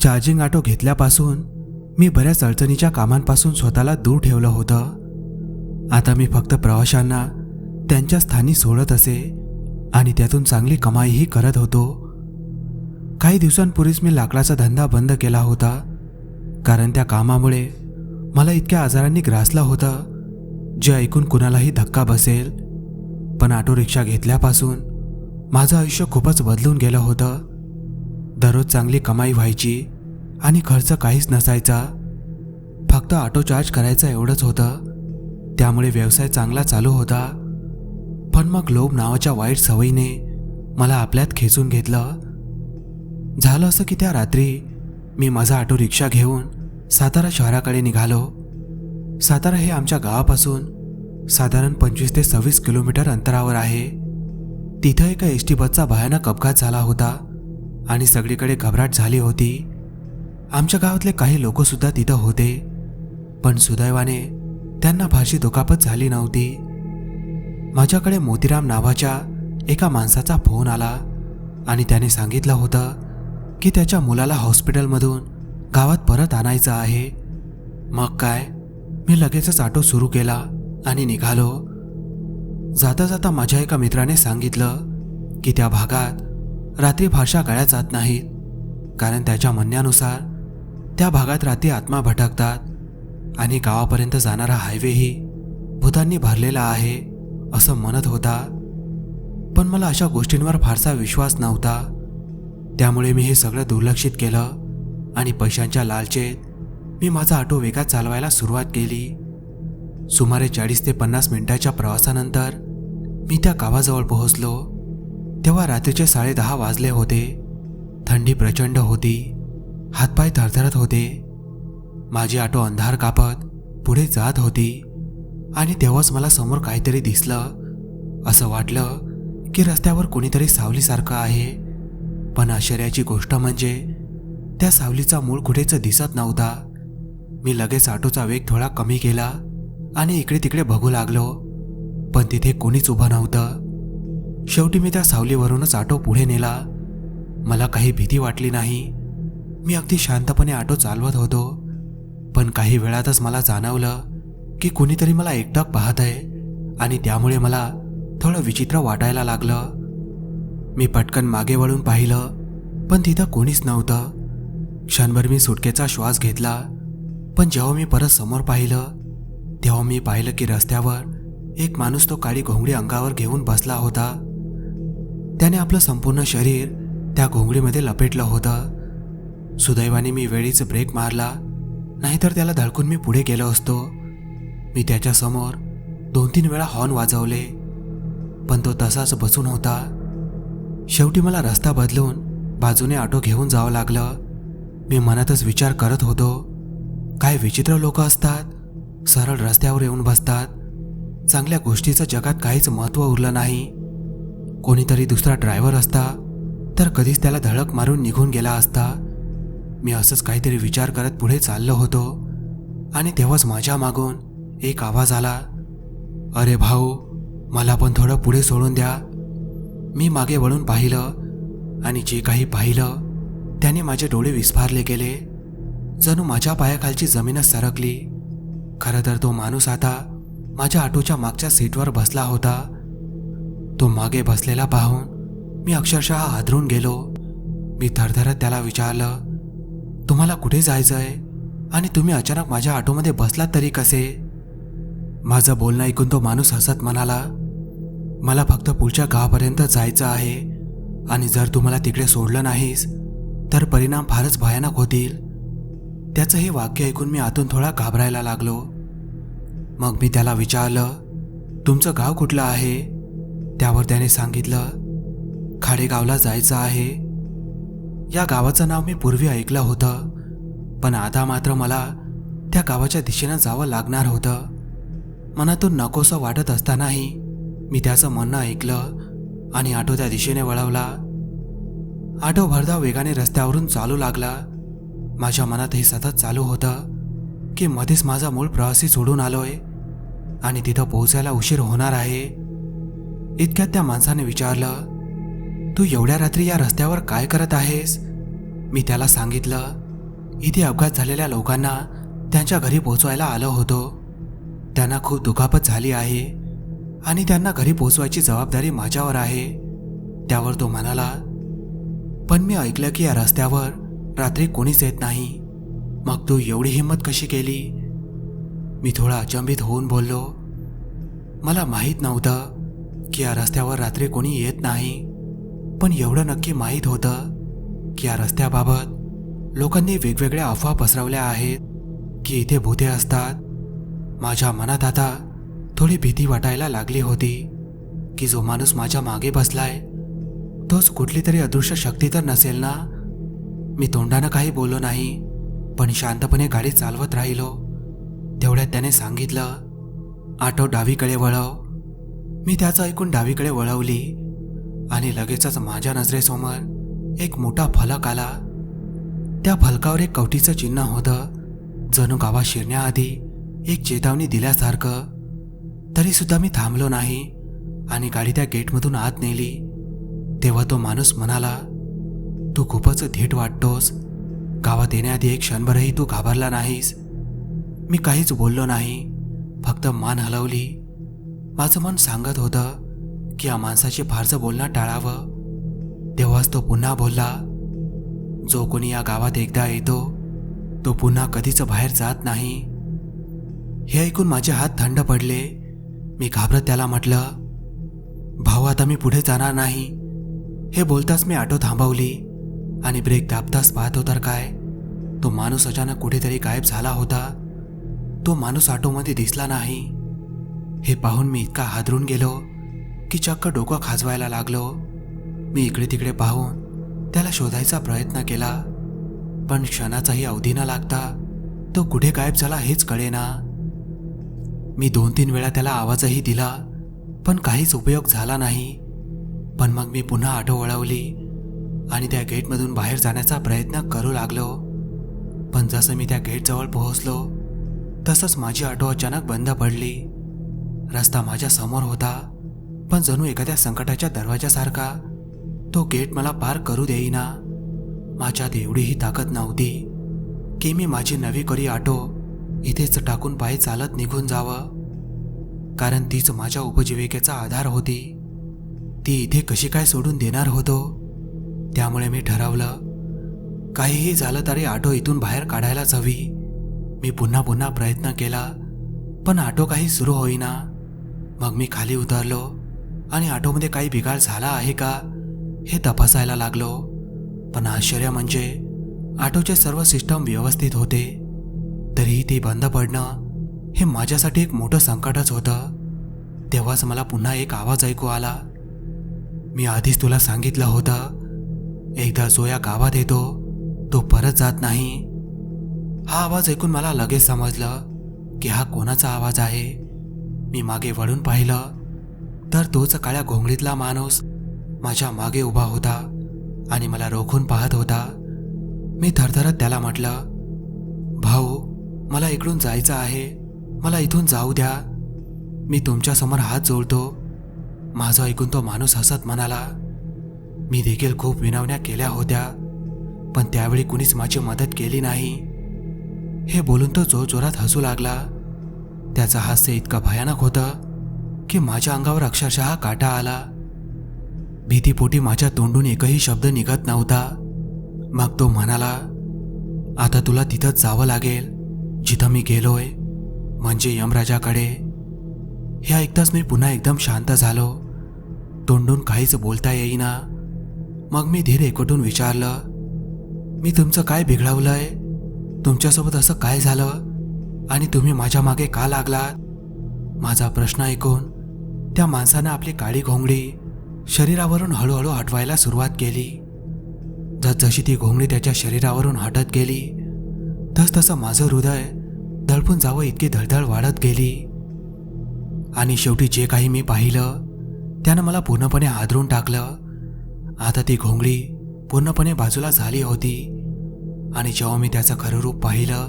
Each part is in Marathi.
चार्जिंग ऑटो घेतल्यापासून मी बऱ्याच अडचणीच्या कामांपासून स्वतःला दूर ठेवलं होतं. आता मी फक्त प्रवाशांना त्यांच्या स्थानी सोडत असे आणि त्यातून चांगली कमाईही करत होतो. काही दिवसांपूर्वीच मी लाकडाचा धंदा बंद केला होता कारण त्या कामामुळे मला इतक्या आजारांनी ग्रासलं होतं जे ऐकून कुणालाही धक्का बसेल. पण ऑटो रिक्षा घेतल्यापासून माझं आयुष्य खूपच बदलून गेलं होतं. दररोज चांगली कमाई व्हायची आणि खर्च काहीच नसायचा. फक्त ऑटो चार्ज करायचं एवढंच होतं. त्यामुळे व्यवसाय चांगला चालू होता. पण मग लोभ नावाच्या वाईट सवयीने मला आपल्यात खेचून घेतलं. झालं असं की त्या रात्री मी माझा ऑटो रिक्षा घेऊन सातारा शहराकडे निघालो. सातारा हे आमच्या गावापासून साधारण पंचवीस ते सव्वीस किलोमीटर अंतरावर आहे. तिथं एका एस टी बसचा भयानक अपघात झाला होता आणि सगळीकडे घबराट झाली होती. आमच्या गावातले काही लोक सुद्धा तिथं होते. पण सुदैवाने त्यांना फारशी दुखापत झाली नव्हती. माझ्याकडे मोतीराम नावाच्या एका माणसाचा फोन आला आणि त्याने सांगितलं होतं की त्याच्या मुलाला हॉस्पिटलमधून गावात परत आणायचं आहे. मग काय? मी लगेचच ऑटो सुरू केला आणि निघालो. जाता जाता माझ्या एका मित्राने सांगितलं की त्या भागात रात्री फारशा गळ्या जात नाहीत. कारण त्याच्या म्हणण्यानुसार त्या भागात रात्री आत्मा भटकतात आणि गावापर्यंत जाणारा हायवेही भूतांनी भरलेला आहे असं म्हणत होता. पण मला अशा गोष्टींवर फारसा विश्वास नव्हता. त्यामुळे मी हे सगळं दुर्लक्षित केलं आणि पैशांच्या लालचेत मी माझा ऑटो वेगात चालवायला सुरुवात केली. सुमारे चाळीस ते पन्नास मिनिटाच्या प्रवासानंतर मी त्या गावाजवळ पोहोचलो. तेव्हा रात्रीचे साडेदहा वाजले होते. थंडी प्रचंड होती. हातपाय थरथरत होते. माझी ऑटो अंधार कापत पुढे जात होती. आणि तेव्हाच मला समोर काहीतरी दिसलं. असं वाटलं की रस्त्यावर कोणीतरी सावलीसारखं आहे. पण आश्चर्याची गोष्ट म्हणजे त्या सावलीचा मूळ कुठेच दिसत नव्हता. मी लगेच ऑटोचा वेग थोडा कमी केला आणि इकडे तिकडे बघू लागलो. पण तिथे कोणीच उभं नव्हतं. शेवटी मी त्या सावलीवरूनच ऑटो पुढे नेला. मला काही भीती वाटली नाही. मी अगदी शांतपणे ऑटो चालवत होतो. पण काही वेळातच मला जाणवलं की कुणीतरी मला एकटक पाहत आहे आणि त्यामुळे मला थोडं विचित्र वाटायला लागलं. मी पटकन मागे वळून पाहिलं पण तिथं कोणीच नव्हतं. क्षणभर मी सुटकेचा श्वास घेतला पण जेव्हा मी परत समोर पाहिलं तेव्हा मी पाहिलं की रस्त्यावर एक माणूस तो काळी घोंगडी अंगावर घेऊन बसला होता. त्याने आपलं संपूर्ण शरीर त्या घोंगडीमध्ये लपेटलं होतं. सुदैवाने मी वेळीच ब्रेक मारला नाहीतर त्याला धडकून मी पुढे गेलो असतो. मी त्याच्यासमोर दोन तीन वेळा हॉर्न वाजवले पण तो तसाच बसून होता. शेवटी मला रस्ता बदलून बाजूने ऑटो घेऊन जावं लागलं. मी मनातच विचार करत होतो काय विचित्र लोक असतात सरळ रस्त्यावर येऊन बसतात. चांगल्या गोष्टीचं जगात काहीच महत्त्व उरलं नाही. कोणीतरी दुसरा ड्रायव्हर असता तर कधीच त्याला धडक मारून निघून गेला असता. मी असंच काहीतरी विचार करत पुढे चाललो होतो. आणि तेव्हाच माझ्या मागून एक आवाज आला. अरे भाऊ मला पण थोडं पुढे सोडून द्या. मी मागे वळून पाहिलं आणि जे काही पाहिलं त्याने माझे डोळे विस्फारले गेले जणू माझ्या पायाखालची जमीनच सरकली. खरं तर तो माणूस आता माझ्या ऑटोच्या मागच्या सीटवर बसला होता. तो मागे बसलेला पाहून मी अक्षरशः हादरून गेलो. मी थरथरत त्याला विचारलं तुम्हाला कुठे जायचं आहे आणि तुम्ही अचानक माझ्या ऑटोमध्ये बसलात तरी कसे? माझं बोलणं ऐकून तो माणूस हसत म्हणाला मला फक्त पुढच्या गावापर्यंत जायचं आहे. आणि जर तुम्हाला तिकडे सोडलं नाहीस तर परिणाम फारच भयानक होतील. त्याचं हे वाक्य ऐकून मी आतून थोडा घाबरायला लागलो. मग मी त्याला विचारलं तुमचं गाव कुठलं आहे? त्यावर त्याने सांगितलं खाडेगावला जायचं आहे. या गावाचं नाव मी पूर्वी ऐकलं होतं. पण आता मात्र मला त्या गावाच्या दिशेनं जावं लागणार होतं. मनातून नकोसं वाटत असतानाही मी त्याचं म्हणणं ऐकलं आणि आटो त्या दिशेने वळवला. आटो भरधाव वेगाने रस्त्यावरून चालू लागला. माझ्या मनात हे सतत चालू होतं की मध्येच माझा मूळ प्रवासी सोडून आलोय आणि तिथं पोहोचायला उशीर होणार आहे. इतक्यात त्या माणसाने विचारलं तू एवढ्या रात्री या रस्त्यावर काय करत आहेस? मी त्याला सांगितलं इथे अपघात झालेल्या लोकांना त्यांच्या घरी पोचवायला आलो होतो. त्यांना खूप दुखापत झाली आहे आणि त्यांना घरी पोचवायची जबाबदारी माझ्यावर आहे. त्यावर तो म्हणाला पण मी ऐकलं की या रस्त्यावर रात्री कोणीच येत नाही. मग तू एवढी हिंमत कशी केली? मी थोडा अचंबित होऊन बोललो मला माहीत नव्हतं की या रस्त्यावर रात्री कोणी येत नाही. पण एवढं नक्की माहीत होतं की या रस्त्याबाबत लोकांनी वेगवेगळ्या अफवा पसरवल्या आहेत की इथे भूते असतात. माझ्या मनात आता थोडी भीती वाटायला लागली होती की जो माणूस माझ्या मागे बसलाय तोच कुठली तरी अदृश्य शक्ती तर नसेल ना? मी तोंडानं काही बोललो नाही पण शांतपणे गाडी चालवत राहिलो. तेवढ्यात त्याने सांगितलं आटो डावीकडे वळव. मी त्याचं ऐकून डावीकडे वळवली. आणि लगेचच माझ्या नजरेसमोर एक मोठा फलक आला. त्या फलकावर एक कवटीचं चिन्ह होतं. जणू गावात शिरण्याआधी एक चेतावणी दिल्यासारखं. तरी सुद्धा मी थांबलो नाही आणि गाडी त्या गेटमधून आत नेली. तेव्हा तो माणूस म्हणाला तू खूपच धीट वाटतोस. गावात येण्याआधी एक क्षणभरही तू घाबरला नाहीस. मी काहीच बोललो नाही. फक्त मान हलवली. माझं मन सांगत होतं की या माणसाशी फारसं बोलणं टाळावं? तेव्हाच तो पुन्हा बोलला जो कोणी या गावात एकदा येतो तो पुन्हा कधीच बाहेर जात नाही. हे ऐकून माझे हात थंड पडले. मी घाबरत त्याला म्हटलं भाऊ आता मी पुढे जाणार नाही. हे बोलताच मी ऑटो थांबवली आणि ब्रेक दाबताच पाहतो तर काय तो माणूस अचानक कुठेतरी गायब झाला होता. तो माणूस ऑटोमध्ये दिसला नाही. हे पाहून मी इतका हादरून गेलो. की चक्क डोकं खाजवायला लागलो. मी इकडे तिकडे पाहून त्याला शोधायचा प्रयत्न केला. पण क्षणाचाही अवधी न लागता तो कुठे गायब झाला हेच कळेना. मी दोन तीन वेळा त्याला आवाजही दिला पण काहीच उपयोग झाला नाही. पण मग मी पुन्हा आटो वळवली आणि त्या गेटमधून बाहेर जाण्याचा प्रयत्न करू लागलो. पण जसं मी त्या गेटजवळ पोहोचलो तसंच माझी ऑटो अचानक बंद पडली. रस्ता माझ्यासमोर होता. पण जणू एखाद्या संकटाच्या दरवाजासारखा. तो गेट मला पार करू देईना. माझ्यात एवढीही ताकद नव्हती की मी माझी नवी करी आटो इथेच टाकून पाय चालत निघून जावं. कारण तीच माझ्या उपजीविकेचा आधार होती. ती इथे कशी काय सोडून देणार होतो? त्यामुळे मी ठरवलं काहीही झालं तरी आटो इथून बाहेर काढायलाच हवी. मी पुन्हा पुन्हा प्रयत्न केला पण आटो काही सुरू होईना. मग मी खाली उतरलो आणि ऑटोमध्ये काही बिघाड झाला आहे का हे तपासायला लागलो. पण आश्चर्य म्हणजे ऑटोचे सर्व सिस्टम व्यवस्थित होते. तरीही ते बंद पडणं हे माझ्यासाठी एक मोठं संकटच होतं. तेव्हाच मला पुन्हा एक आवाज ऐकू आला. मी आधीच तुला सांगितलं होतं एकदा जो या गावात येतो तो परत जात नाही. हा आवाज ऐकून मला लगेच समजलं की हा कोणाचा आवाज आहे. मी मागे वळून पाहिलं तर तोच काळ्या घोंगडीतला माणूस माझ्या मागे उभा होता आणि मला रोखून पाहत होता. मी थरथरत त्याला म्हटलं भाऊ मला इकडून जायचं आहे. मला इथून जाऊ द्या. मी तुमच्यासमोर हात जोडतो. माझं ऐकून तो माणूस हसत म्हणाला मी देखील खूप विनवण्या केल्या होत्या पण त्यावेळी कुणीच माझी मदत केली नाही. हे बोलून तो जोरजोरात हसू लागला. त्याचं हास्य इतकं भयानक होतं की माझ्या अंगावर अक्षरशः काटा आला. भीतीपोटी माझ्या तोंडून एकही शब्द निघत नव्हता. मग तो म्हणाला आता तुला तिथंच जावं लागेल जिथं मी गेलोय म्हणजे यमराजाकडे. हे ऐकताच मी पुन्हा एकदम शांत झालो. तोंडून काहीच बोलता येईना. मग मी धीर एकवटून विचारलं मी तुमचं काय बिघडवलंय? तुमच्यासोबत असं काय झालं? आणि तुम्ही माझ्या मागे का लागलात? माझा प्रश्न ऐकून त्या माणसानं आपली काळी घोंगडी शरीरावरून हळूहळू हटवायला सुरुवात केली. जसजशी ती घोंगडी त्याच्या शरीरावरून हटत गेली तसतसं माझं हृदय दळपून जावं इतकी धडधड वाढत गेली. आणि शेवटी जे काही मी पाहिलं त्यानं मला पूर्णपणे आदरून टाकलं. आता ती घोंगडी पूर्णपणे बाजूला झाली होती. आणि जेव्हा मी त्याचं खरं रूप पाहिलं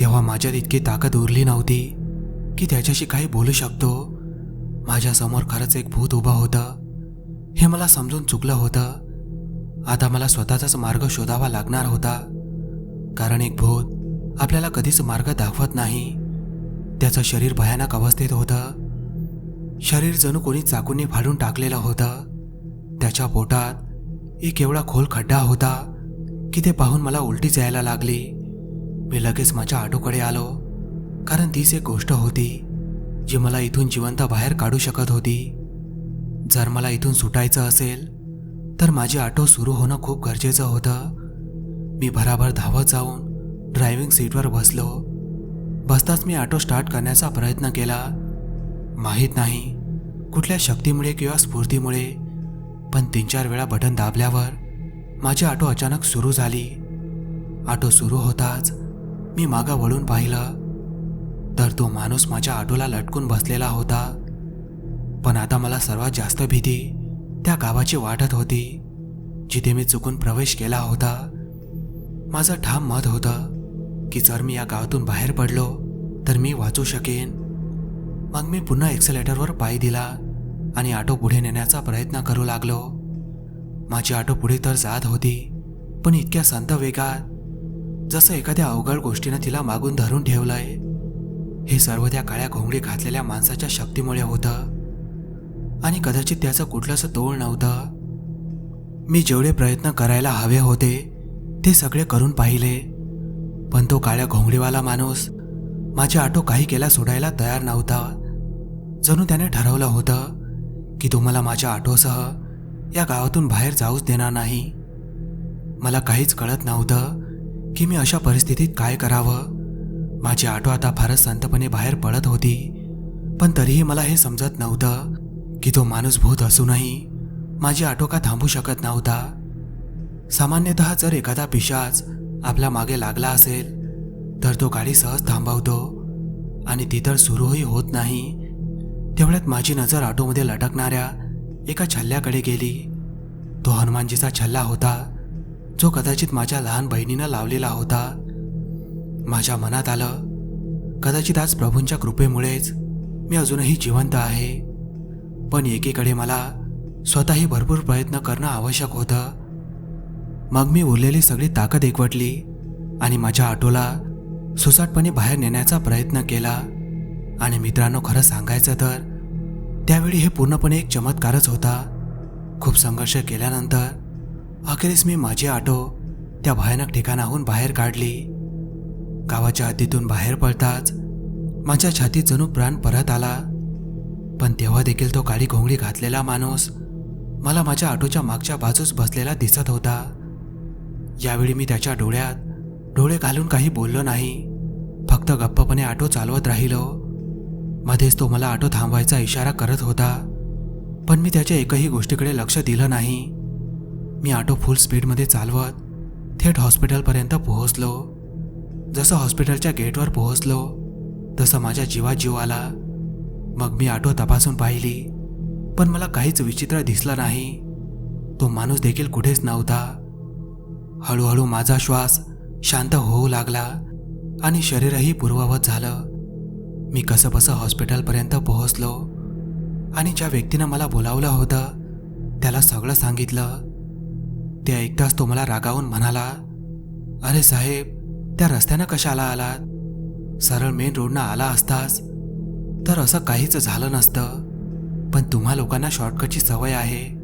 तेव्हा माझ्यात इतकी ताकद उरली नव्हती की त्याच्याशी काही बोलू शकतो. माझ्यासमोर खरंच एक भूत उभं होतं. हे मला समजून चुकलं होतं. आता मला स्वतःचाच मार्ग शोधावा लागणार होता. कारण एक भूत आपल्याला कधीच मार्ग दाखवत नाही. त्याचं शरीर भयानक अवस्थेत होतं. शरीर जणू कोणी चाकूने फाडून टाकलेलं होतं. त्याच्या पोटात एक एवढा खोल खड्डा होता की ते पाहून मला उलटीच यायला लागली. मी लगेच माझ्या आटोकडे आलो. कारण तीच एक गोष्ट होती. जी मला इथून जिवंत बाहेर काढू शकत होती. जर मला इथून सुटायचं असेल तर माझी ऑटो सुरू होणं खूप गरजेचं होतं. मी भराभर धावत जाऊन ड्रायव्हिंग सीटवर बसलो. बसताच मी ऑटो स्टार्ट करण्याचा प्रयत्न केला. माहीत नाही कुठल्या शक्तीमुळे किंवा स्फूर्तीमुळे पण तीन चार वेळा बटन दाबल्यावर माझी ऑटो अचानक सुरू झाली. ऑटो सुरू होताच मी मागं वळून पाहिलं. तर तो माणूस माझ्या आटोला लटकून बसलेला होता. पण आता मला सर्वात जास्त भीती त्या गावाची वाटत होती जिथे मी चुकून प्रवेश केला होता. माझं ठाम मत होतं की जर मी या गावातून बाहेर पडलो तर मी वाचू शकेन. मग मी पुन्हा एक्सेलेटरवर पाय दिला आणि ऑटो पुढे नेण्याचा प्रयत्न करू लागलो. माझी ऑटो पुढे तर जात होती पण इतक्या संत वेगात जसं एखाद्या अवघड गोष्टीनं तिला मागून धरून ठेवलंय हे सर्व त्या काळ्या घोंगडी घातलेल्या माणसाच्या शक्तीमुळे होतं. आणि कदाचित त्याचं कुठलंच तोळ नव्हतं. मी जेवढे प्रयत्न करायला हवे होते ते सगळे करून पाहिले. पण तो काळ्या घोंगडीवाला माणूस माझ्या आटो काही केला सोडायला तयार नव्हता. जणू त्याने ठरवलं होतं की तुम्हाला माझ्या आटोसह या गावातून बाहेर जाऊच देणार नाही. मला काहीच कळत नव्हतं की मी अशा परिस्थितीत काय करावं. माझी आटो आता फारच संतपणे बाहेर पडत होती. पण तरीही मला हे समजत नव्हतं की तो माणूस भूत असूनही माझी आटो का थांबू शकत नव्हता. सामान्यतः जर एखादा पिशाच आपल्या मागे लागला असेल तर तो गाडी सहज थांबवतो आणि ती तर सुरूही होत नाही. तेवढ्यात माझी नजर ऑटोमध्ये लटकणाऱ्या एका छल्ल्याकडे गेली. तो हनुमानजीचा छल्ला होता जो कदाचित माझ्या लहान बहिणीनं लावलेला होता. माझ्या मनात आलं कदाचित आज प्रभूंच्या कृपेमुळेच मी अजूनही जिवंत आहे. पण एकीकडे मला स्वतःही भरपूर प्रयत्न करणं आवश्यक होतं. मग मी उरलेली सगळी ताकद एकवटली आणि माझ्या ऑटोला सुसाटपणे बाहेर नेण्याचा प्रयत्न केला. आणि मित्रांनो खरं सांगायचं तर त्यावेळी हे पूर्णपणे एक चमत्कारच होता. खूप संघर्ष केल्यानंतर अखेरीस मी माझी ऑटो त्या भयानक ठिकाणाहून बाहेर काढली. गावाच्या हद्दीतून बाहेर पडताच माझ्या छातीत जणू प्राण परत आला. पण तेव्हा देखील तो काळी घोंगडी घातलेला माणूस मला माझ्या ऑटोच्या मागच्या बाजूस बसलेला दिसत होता. यावेळी मी त्याच्या डोळ्यात डोळे घालून काही बोललो नाही. फक्त गप्पपणे ऑटो चालवत राहिलो. मध्येच तो मला ऑटो थांबवायचा इशारा करत होता. पण मी त्याच्या एकही गोष्टीकडे लक्ष दिलं नाही. मी ऑटो फुल स्पीडमध्ये चालवत थेट हॉस्पिटलपर्यंत पोहोचलो. जसं हॉस्पिटलच्या गेटवर पोहोचलो तसं माझ्या जीवात जीव आला मग मी ऑटो तपासून पाहिली पण मला काहीच विचित्र दिसलं नाही. तो माणूस देखील कुठेच नव्हता. हळूहळू माझा श्वास शांत होऊ लागला आणि शरीरही पूर्ववत झालं. मी कसंबसं हॉस्पिटलपर्यंत पोहोचलो आणि ज्या व्यक्तीनं मला बोलावलं होतं त्याला सगळं सांगितलं. ते ऐकताच तो मला रागावून म्हणाला अरे साहेब त्या रस्त्यानं कशाला आलात सरळ मेन रोडनं आला असतास तर असं काहीच झालं नसतं. पण तुम्हा लोकांना शॉर्टकटची सवय आहे.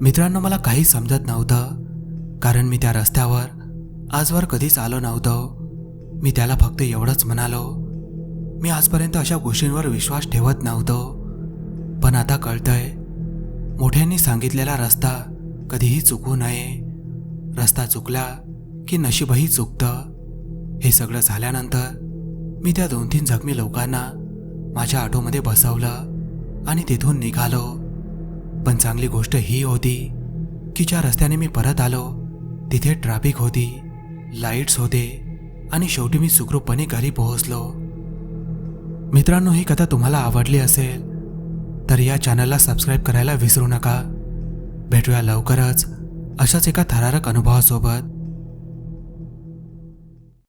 मित्रांनो मला काही समजत नव्हतं. कारण मी त्या रस्त्यावर आजवर कधीच आलो नव्हतो. मी त्याला फक्त एवढंच म्हणालो. मी आजपर्यंत अशा गोष्टींवर विश्वास ठेवत नव्हतो. पण आता कळतंय मोठ्यांनी सांगितलेला रस्ता कधीही चुकू नये. रस्ता चुकला की नशीबही चुकतं. हे सगळं झाल्यानंतर मी त्या दोन तीन जखमी लोकांना माझ्या ऑटोमध्ये बसवलं आणि तिथून निघालो. पण चांगली गोष्ट ही होती की ज्या रस्त्याने मी परत आलो तिथे ट्रॅफिक होती लाईट्स होते आणि शेवटी मी सुखरूपपणे घरी पोहोचलो. मित्रांनो ही कथा तुम्हाला आवडली असेल तर या चॅनलला सबस्क्राईब करायला विसरू नका. भेटूया लवकरच अशाच एका थरारक अनुभवासोबत.